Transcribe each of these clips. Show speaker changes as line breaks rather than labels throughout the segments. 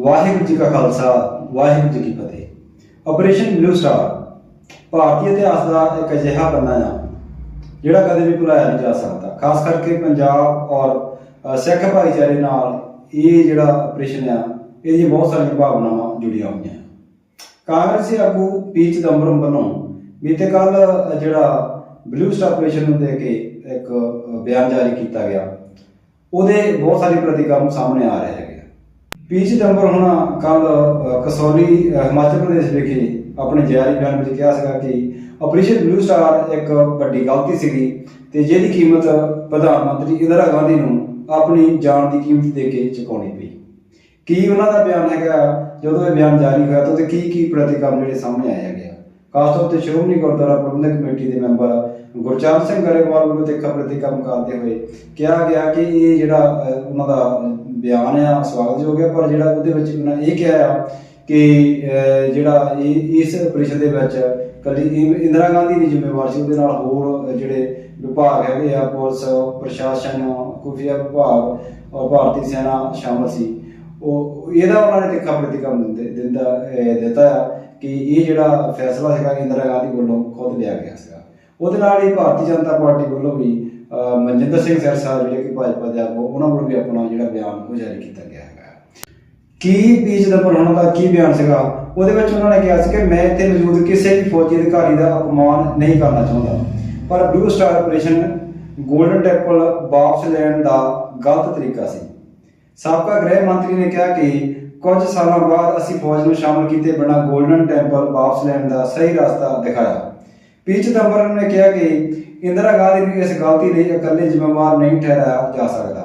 ਵਾਹਿਗੁਰੂ ਜੀ ਕਾ ਖਾਲਸਾ, ਵਾਹਿਗੁਰੂ ਜੀ ਕੀ ਫਤਿਹ। Operation blue star ਭਾਰਤੀ ਇਤਿਹਾਸ ਦਾ ਇੱਕ ਅਜਿਹਾ ਪੰਨਾ ਆ, ਜਿਹੜਾ ਕਦੇ ਵੀ ਭੁਲਾਇਆ ਨਹੀਂ ਜਾ ਸਕਦਾ। ਖਾਸ ਕਰਕੇ ਪੰਜਾਬ ਔਰ ਸਿੱਖ ਭਾਈਚਾਰੇ ਨਾਲ ਇਹ ਜਿਹੜਾ ਆਪਰੇਸ਼ਨ ਆ ਇਹਦੀ ਬਹੁਤ ਸਾਰੀਆਂ ਭਾਵਨਾਵਾਂ ਜੁੜੀਆਂ ਹੋਈਆਂ। ਕਾਂਗਰਸੀ ਆਗੂ ਪੀ ਚਿਦੰਬਰਮ ਵੱਲੋਂ ਬੀਤੇ ਕੱਲ ਜਿਹੜਾ ਬਲੂ ਸਟਾਰ ਆਪਰੇਸ਼ਨ ਨੂੰ ਦੇ ਕੇ ਇੱਕ ਬਿਆਨ ਜਾਰੀ ਕੀਤਾ ਗਿਆ। ਉਹਦੇ ਬਹੁਤ ਸਾਰੇ ਪ੍ਰਤੀਕਰਮ ਸਾਹਮਣੇ ਆ ਰਹੇ ਹੈਗੇ। ਪੀ ਚਿਦੰਬਰ ਹੁਣ ਕੱਲ ਕਸੌਲੀ ਹਿਮਾਚਲ ਪ੍ਰਦੇਸ਼ ਵਿਖੇ ਆਪਣੇ ਜਾਰੀ ਬਿਆਨ ਵਿੱਚ ਕਿਹਾ ਸੀਗਾ ਕਿ ਆਪਰੇਸ਼ਨ ਬਲੂ ਸਟਾਰ ਇੱਕ ਵੱਡੀ ਗਲਤੀ ਸੀਗੀ ਤੇ ਜਿਹਦੀ ਕੀਮਤ ਪ੍ਰਧਾਨ ਮੰਤਰੀ ਇੰਦਰਾ ਗਾਂਧੀ ਨੂੰ ਆਪਣੀ ਜਾਨ ਦੀ ਕੀਮਤ ਦੇ ਕੇ ਚੁਕਾਉਣੀ ਪਈ। ਕੀ ਉਹਨਾਂ ਦਾ ਬਿਆਨ ਹੈਗਾ? ਜਦੋਂ ਇਹ ਬਿਆਨ ਜਾਰੀ ਹੋਇਆ ਤਾਂ ਉਹਦੇ ਕੀ ਕੀ ਪ੍ਰਤੀਕਰਮ ਜਿਹੜੇ ਸਾਹਮਣੇ ਆਇਆ ਗਿਆ ਖਾਸ ਤੌਰ ਤੇ ਸ਼੍ਰੋਮਣੀ ਗੁਰਦੁਆਰਾ ਪ੍ਰਬੰਧਕ ਕਮੇਟੀ ਦੇ ਮੈਂਬਰ ਗੁਰਚਰਨ ਸਿੰਘ ਗਰੇਵਾਲ ਵੱਲੋਂ ਦੇਖਾ ਪ੍ਰਤੀ ਕੰਮ ਕਰਦੇ ਹੋਏ ਕਿਹਾ ਗਿਆ ਕਿ ਇਹ ਜਿਹੜਾ ਉਹਨਾਂ ਦਾ ਬਿਆਨ ਆ, ਸਵਾਗਤਯੋਗ ਹੈ ਪਰ ਜਿਹੜਾ ਉਹਦੇ ਵਿੱਚ ਉਹਨਾਂ ਇਹ ਕਿਹਾ ਆ ਕਿ ਜਿਹੜਾ ਇਸ ਆਪਰੇਸ਼ਨ ਦੇ ਵਿੱਚ ਕੱਲੀ ਇੰਦਰਾ ਗਾਂਧੀ ਦੀ ਜਿੰਮੇਵਾਰੀ ਸੀ, ਉਹਦੇ ਨਾਲ ਹੋਰ ਜਿਹੜੇ ਵਿਭਾਗ ਹੈਗੇ ਆ, ਪੁਲਿਸ, ਪ੍ਰਸ਼ਾਸਨ, ਖੁਫੀਆ ਵਿਭਾਗ ਔਰ ਭਾਰਤੀ ਸੈਨਾ ਸ਼ਾਮਲ ਸੀ। ਉਹ, ਇਹਦਾ ਉਹਨਾਂ ਨੇ ਤਿੱਖਾ ਪ੍ਰਤੀਕਰਮ ਦਿੰਦੇ- ਦਿੰਦਾ ਦਿੱਤਾ ਆ ਕਿ ਇਹ ਜਿਹੜਾ ਫੈਸਲਾ ਸੀਗਾ ਇੰਦਰਾ ਗਾਂਧੀ ਵੱਲੋਂ ਖੁਦ ਲਿਆ ਗਿਆ ਸੀਗਾ। ਉਹਦੇ ਨਾਲ ਹੀ ਭਾਰਤੀ ਜਨਤਾ ਪਾਰਟੀ ਵੱਲੋਂ ਵੀ ਮਨਜਿੰਦਰ ਸਿੰਘ ਸਿਰਸਾ ਜਿਹੜੇ ਕਿ ਭਾਜਪਾ ਦੇ ਆਗੂ, ਉਹਨਾਂ ਵੱਲੋਂ ਵੀ ਆਪਣਾ ਜਿਹੜਾ ਬਿਆਨ ਉਹ ਜਾਰੀ ਕੀਤਾ ਗਿਆ ਹੈਗਾ। ਕੀ ਪੀਚ ਦਾ ਉਹਨਾਂ ਦਾ ਕੀ ਬਿਆਨ ਸੀਗਾ? ਉਹਦੇ ਵਿੱਚ ਉਹਨਾਂ ਨੇ ਕਿਹਾ ਸੀ ਕਿ ਮੈਂ ਇੱਥੇ ਮੌਜੂਦ ਕਿਸੇ ਵੀ ਫੌਜੀ ਅਧਿਕਾਰੀ ਦਾ ਅਪਮਾਨ ਨਹੀਂ ਕਰਨਾ ਚਾਹੁੰਦਾ। ਪਰ blue star operation golden temple ਵਾਪਸ ਲੈਣ ਦਾ ਗਲਤ ਤਰੀਕਾ ਸੀ। ਸਾਬਕਾ ਗ੍ਰਹਿ ਮੰਤਰੀ ਨੇ ਕਿਹਾ ਕਿ ਕੁਝ ਸਾਲਾਂ ਬਾਅਦ ਅਸੀਂ ਫੌਜ ਨੂੰ ਸ਼ਾਮਲ ਕੀਤੇ ਬਿਨਾਂ ਗੋਲਡਨ ਟੈਂਪਲ ਵਾਪਸ ਲੈਣ ਦਾ ਸਹੀ ਰਸਤਾ ਦਿਖਾਇਆ। ਪੀ ਚਿਦੰਬਰਮ ਨੇ ਕਿਹਾ ਕਿ ਇੰਦਰਾ ਗਾਂਧੀ ਨੂੰ ਇਸ ਗਲਤੀ ਲਈ ਇਕੱਲੇ ਜ਼ਿੰਮੇਵਾਰ ਨਹੀਂ ਠਹਿਰਾਇਆ ਜਾ ਸਕਦਾ।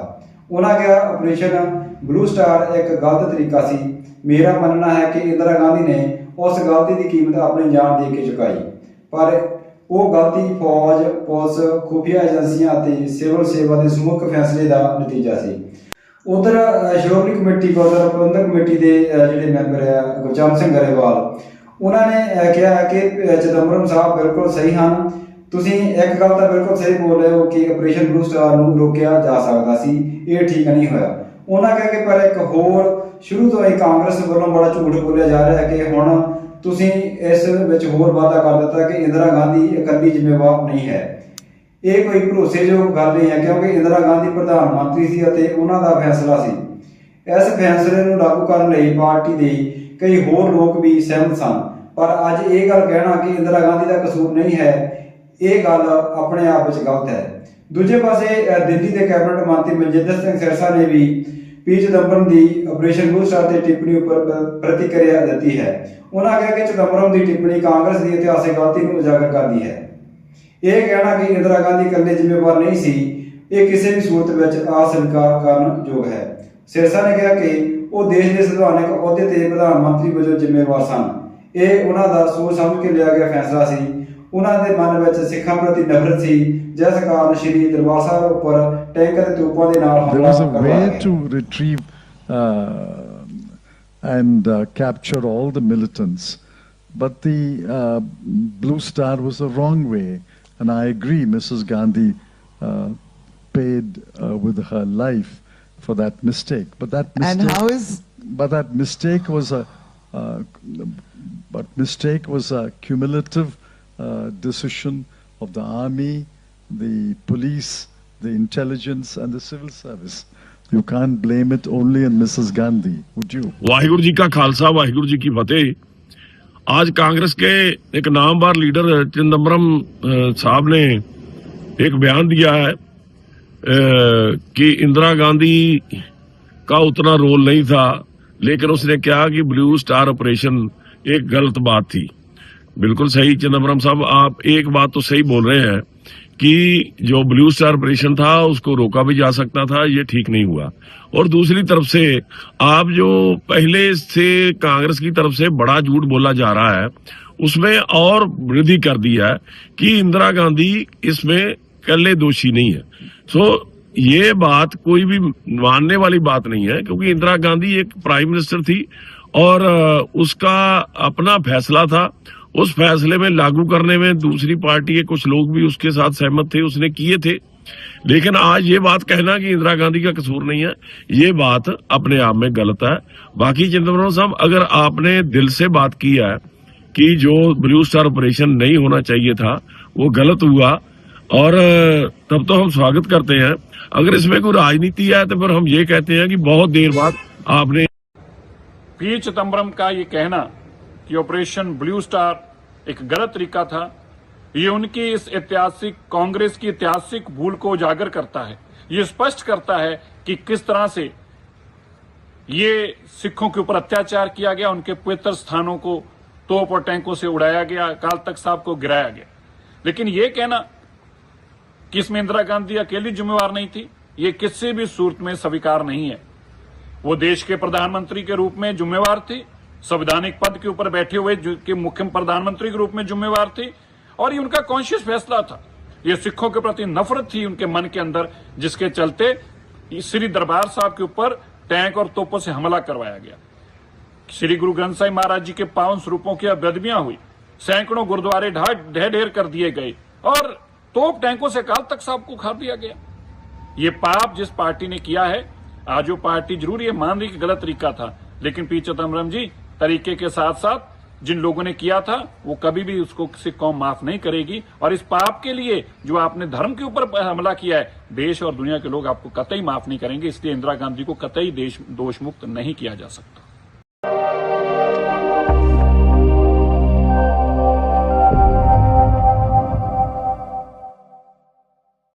ਉਹਨਾਂ ਕਿਹਾ ਆਪਰੇਸ਼ਨ ਬਲੂ ਸਟਾਰ ਇੱਕ ਗਲਤ ਤਰੀਕਾ ਸੀ। ਮੇਰਾ ਮੰਨਣਾ ਹੈ ਕਿ ਇੰਦਰਾ ਗਾਂਧੀ ਨੇ ਉਸ ਗਲਤੀ ਦੀ ਕੀਮਤ ਆਪਣੀ ਜਾਨ ਦੇ ਕੇ ਚੁਕਾਈ। ਪਰ ਉਹ ਗਲਤੀ ਫੌਜ, ਪੁਲਿਸ, ਖੁਫੀਆ ਏਜੰਸੀਆਂ ਅਤੇ ਸਿਵਲ ਸੇਵਾ ਦੇ ਸਮੂਹਕ ਫੈਸਲੇ ਦਾ ਨਤੀਜਾ ਸੀ। ਉਧਰ ਸ਼੍ਰੋਮਣੀ ਕਮੇਟੀ ਗੁਰਦੁਆਰਾ ਪ੍ਰਬੰਧਕ ਕਮੇਟੀ ਦੇ ਜਿਹੜੇ ਮੈਂਬਰ ਹੈ ਗੁਰਚਰਨ ਸਿੰਘ ਗਰੇਵਾਲ ਉਹਨਾਂ ਨੇ ਕਿਹਾ ਕਿ ਚਿਦੰਬਰਮ ਸਾਹਿਬ ਬਿਲਕੁਲ ਸਹੀ ਹਨ, ਤੁਸੀਂ ਇੱਕ ਗੱਲ ਤਾਂ ਬਿਲਕੁਲ ਸਹੀ ਬੋਲ ਰਹੇ ਹੋ ਕਿ ਆਪਰੇਸ਼ਨ ਬਲੂ ਸਟਾਰ ਨੂੰ ਰੋਕਿਆ ਜਾ ਸਕਦਾ ਸੀ, ਇਹ ਠੀਕ ਨਹੀਂ ਹੋਇਆ। ਉਹਨਾਂ ਕਿਹਾ ਕਿ ਪਰ ਇੱਕ ਹੋਰ ਸ਼ੁਰੂ ਤੋਂ ਹੀ ਕਾਂਗਰਸ ਵੱਲੋਂ ਬੜਾ ਝੂਠ ਬੋਲਿਆ ਜਾ ਰਿਹਾ ਹੈ ਕਿ ਹੁਣ ਤੁਸੀਂ ਇਸ ਵਿੱਚ ਹੋਰ ਵਾਅਦਾ ਕਰ ਦਿੱਤਾ ਕਿ ਇੰਦਰਾ ਗਾਂਧੀ ਇਕੱਲੀ ਜ਼ਿੰਮੇਵਾਰ ਨਹੀਂ ਹੈ। ਇਹ ਕੋਈ ਭਰੋਸੇਯੋਗ ਗੱਲ ਨਹੀਂ ਹੈ, ਕਿਉਂਕਿ ਇੰਦਰਾ ਗਾਂਧੀ ਪ੍ਰਧਾਨ ਮੰਤਰੀ ਸੀ ਅਤੇ ਉਹਨਾਂ ਦਾ ਫੈਸਲਾ ਸੀ। ਇਸ ਫੈਸਲੇ ਨੂੰ ਲਾਗੂ ਕਰਨ ਲਈ ਪਾਰਟੀ ਦੇ ਕਈ ਹੋਰ ਲੋਕ ਵੀ ਸਹਿਮਤ ਸਨ। ਪਰ ਅੱਜ ਇਹ ਗੱਲ ਕਹਿਣਾ ਕਿ ਇੰਦਰਾ ਗਾਂਧੀ ਦਾ ਕਸੂਰ ਨਹੀਂ ਹੈ, ਇਹ ਗੱਲ ਆਪਣੇ ਆਪ ਵਿੱਚ ਗਲਤ ਹੈ। ਦੂਜੇ ਪਾਸੇ ਦਿੱਲੀ ਦੇ ਕੈਬਨਿਟ ਮੰਤਰੀ ਮਨਜਿੰਦਰ ਸਿੰਘ ਸਿਰਸਾ ਨੇ ਵੀ ਪੀ ਚਿਦੰਬਰਮ ਦੀ ਆਪਰੇਸ਼ਨ ਬਲੂ ਸਟਾਰ ਦੇ ਟਿੱਪਣੀ ਉੱਪਰ ਪ੍ਰਤੀਕਿਰਿਆ ਦਿੱਤੀ ਹੈ। ਉਹਨਾਂ ਕਿਹਾ ਕਿ ਚਿਦੰਬਰਮ ਦੀ ਟਿੱਪਣੀ ਕਾਂਗਰਸ ਦੀ ਇਤਿਹਾਸਿਕ ਗਲਤੀ ਨੂੰ ਉਜਾਗਰ ਕਰਦੀ ਹੈ। ਇਹ ਕਹਿਣਾ ਕਿ ਇੰਦਰਾ ਗਾਂਧੀ ਇਕੱਲੇ ਜ਼ਿੰਮੇਵਾਰ ਨਹੀਂ ਸੀ, ਇਹ ਕਿਸੇ ਵੀ ਸੂਰਤ ਵਿੱਚ ਅਸਵੀਕਾਰ ਕਰਨ ਯੋਗ ਹੈ। ਸਿਰਸਾ ਨੇ ਕਿਹਾ ਕਿ ਉਹ ਦੇਸ਼ ਦੇ ਸੰਵਿਧਾਨਕ ਅਹੁਦੇ ਤੇ ਪ੍ਰਧਾਨ ਮੰਤਰੀ ਵਜੋਂ ਜ਼ਿੰਮੇਵਾਰ ਸਨ ਇਹ ਉਹਨਾਂ ਦਾ ਸੋਚ ਸਮਝ ਕੇ ਲਿਆ ਗਿਆ ਫੈਸਲਾ ਸੀ ਉਹਨਾਂ ਦੇ ਮਨ ਵਿੱਚ ਸਿੱਖਾਂ ਪ੍ਰਤੀ ਨਫ਼ਰਤ ਸੀ ਜਿਸ ਕਾਰਨ ਸ਼੍ਰੀ ਦਰਬਾਰ ਸਾਹਿਬ ਉੱਪਰ ਟੈਂਕ ਅਤੇ ਤੋਪਾਂ ਦੇ ਨਾਲ
There
ਹਮਲਾ
was a
ਕਰਵਾਇਆ
way
ਗਿਆ।
to retrieve uh, and uh, capture all the militants, but the uh, Blue Star was the wrong way, and I agree. Mrs. Gandhi uh, paid uh, with her life for that mistake, but that mistake.
And how is
But that mistake was a, uh, but mistake was a cumulative uh, decision of the army, the police, the intelligence, and the civil service. You can't blame it only on Mrs. Gandhi, would you?
Waheguru ji का खालसा वाहिगुरु जी की फतेह आज कांग्रेस के एक Namvar leader Chidambaram अ, साहब ने एक बयान दिया है अ, कि इंदिरा गांधी का उतना रोल नहीं था, लेकिन उसने कहा कि ब्लू स्टार ऑपरेशन एक गलत बात थी। बिल्कुल सही चिदम्बरम साहब, आप एक बात तो सही बोल रहे हैं कि जो ब्लू स्टार ऑपरेशन था, उसको रोका भी जा सकता था, ये ठीक नहीं हुआ। और दूसरी तरफ़ से, आप जो पहले से कांग्रेस की तरफ़ से बड़ा झूठ बोला जा रहा है, उसमें और वृद्धि कर दिया है कि इंदिरा गांधी इसमें कल्ले दोषी नहीं है। सो so, ये बात कोई भी मानने वाली बात नहीं है क्योंकि इंदिरा गांधी एक प्राइम मिनिस्टर थी और उसका अपना फैसला था। उस फैसले में लागू करने में दूसरी पार्टी के कुछ लोग भी उसके साथ सहमत थे उसने किए थे। लेकिन आज ये बात कहना कि इंदिरा गांधी का कसूर नहीं है ये बात अपने आप में गलत है। बाकी चिदम्बरम साहब अगर आपने दिल से बात की है कि जो ब्लू स्टार ऑपरेशन नहीं होना चाहिए था वो गलत हुआ और तब तो हम स्वागत करते हैं। अगर इसमें कोई राजनीति है तो फिर हम ये कहते हैं कि बहुत देर बाद आपने
पी चिदम्बरम का ये कहना कि ऑपरेशन ब्लू स्टार एक गलत तरीका था। ये उनकी इस ऐतिहासिक, कांग्रेस की ऐतिहासिक भूल को उजागर करता है। ये स्पष्ट करता है कि किस तरह से ये सिखों के ऊपर अत्याचार किया गया, उनके पवित्र स्थानों को तोप और टैंकों से उड़ाया गया अकाल तख्त साहब को गिराया गया। लेकिन ये कहना कि इसमें इंदिरा गांधी अकेली जिम्मेवार नहीं थी? ये किसी भी सूरत में स्वीकार नहीं है। वो देश के प्रधानमंत्री के रूप में जिम्मेवार थी, संवैधानिक पद के ऊपर बैठे हुए कि मुख्य प्रधानमंत्री के रूप में जिम्मेवार थी, और ये उनका कॉन्शियस फैसला था। ये सिखों के प्रति नफरत थी उनके मन के अंदर, जिसके चलते श्री दरबार साहब के ऊपर टैंक और तोपों से हमला करवाया गया। श्री गुरु ग्रंथ साहिब महाराज जी के पावन स्वरूपों की बेदबियाँ हुई। सैकड़ों गुरुद्वारे ढेर कर दिए गए, और तोप टैंकों से काल तक साहब को खा दिया गया। ये पाप जिस पार्टी ने किया है, आज वो पार्टी ज़रूर ये मान रही कि गलत तरीका था। लेकिन पी चिदम्बरम जी, तरीके के साथ साथ जिन लोगों ने किया था, वो कभी भी उसको किसी कौम माफ़ नहीं करेगी। और इस पाप के लिए जो आपने धर्म के ऊपर हमला किया है, देश और दुनिया के लोग आपको कतई माफ़ नहीं करेंगे, इसलिए इंदिरा गांधी को कतई देश दोष मुक्त नहीं किया जा सकता।